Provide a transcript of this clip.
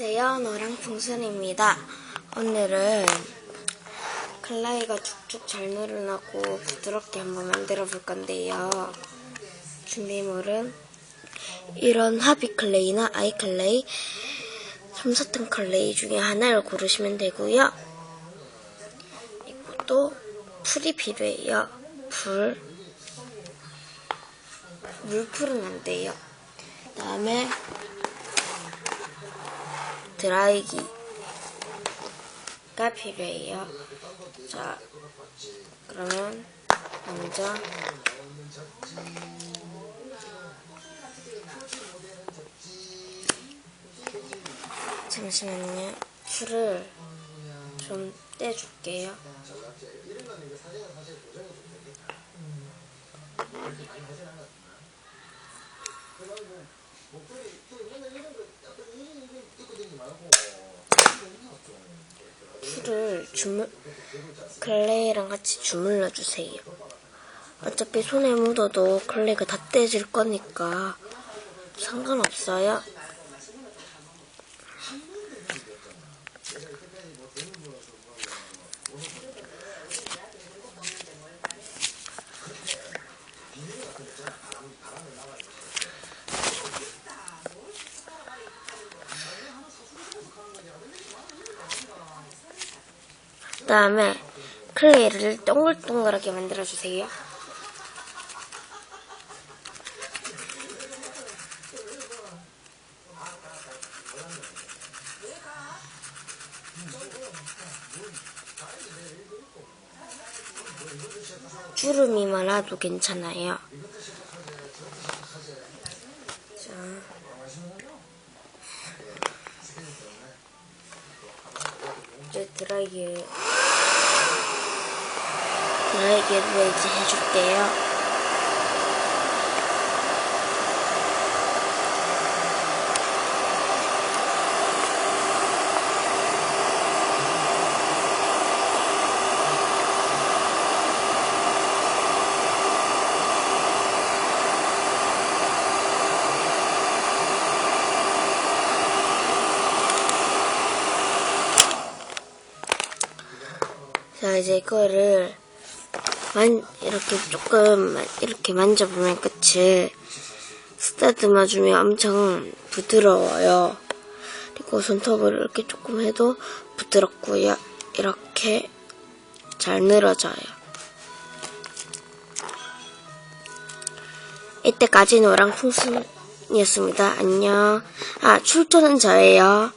안녕하세요. 노랑풍선입니다. 오늘은 클라이가 쭉쭉 잘 늘어나고 부드럽게 한번 만들어 볼 건데요. 준비물은 이런 하비 클레이나 아이 클레이, 솜사탕 클레이 중에 하나를 고르시면 되고요. 또 풀이 필요해요. 불. 물풀은 안 돼요. 그 다음에 드라이기가 필요해요. 자, 그러면 먼저 잠시만요. 풀을 좀 떼줄게요. 풀을 주물 클레이랑 같이 주물러 주세요. 어차피 손에 묻어도 클레이가 다 떼질 거니까 상관없어요. 다음에 클레이를 동글동글하게 만들어 주세요. 주름이 많아도 괜찮아요. 자. 이제 드라이기 드라이기를 이제 해줄게요. 자, 이제 이거를 만, 이렇게 조금 이렇게 만져보면 끝이 쓰다듬어주면 엄청 부드러워요. 그리고 손톱을 이렇게 조금 해도 부드럽고요. 이렇게 잘 늘어져요. 이때까지 노랑 풍순이었습니다. 안녕. 아, 출전은 저예요.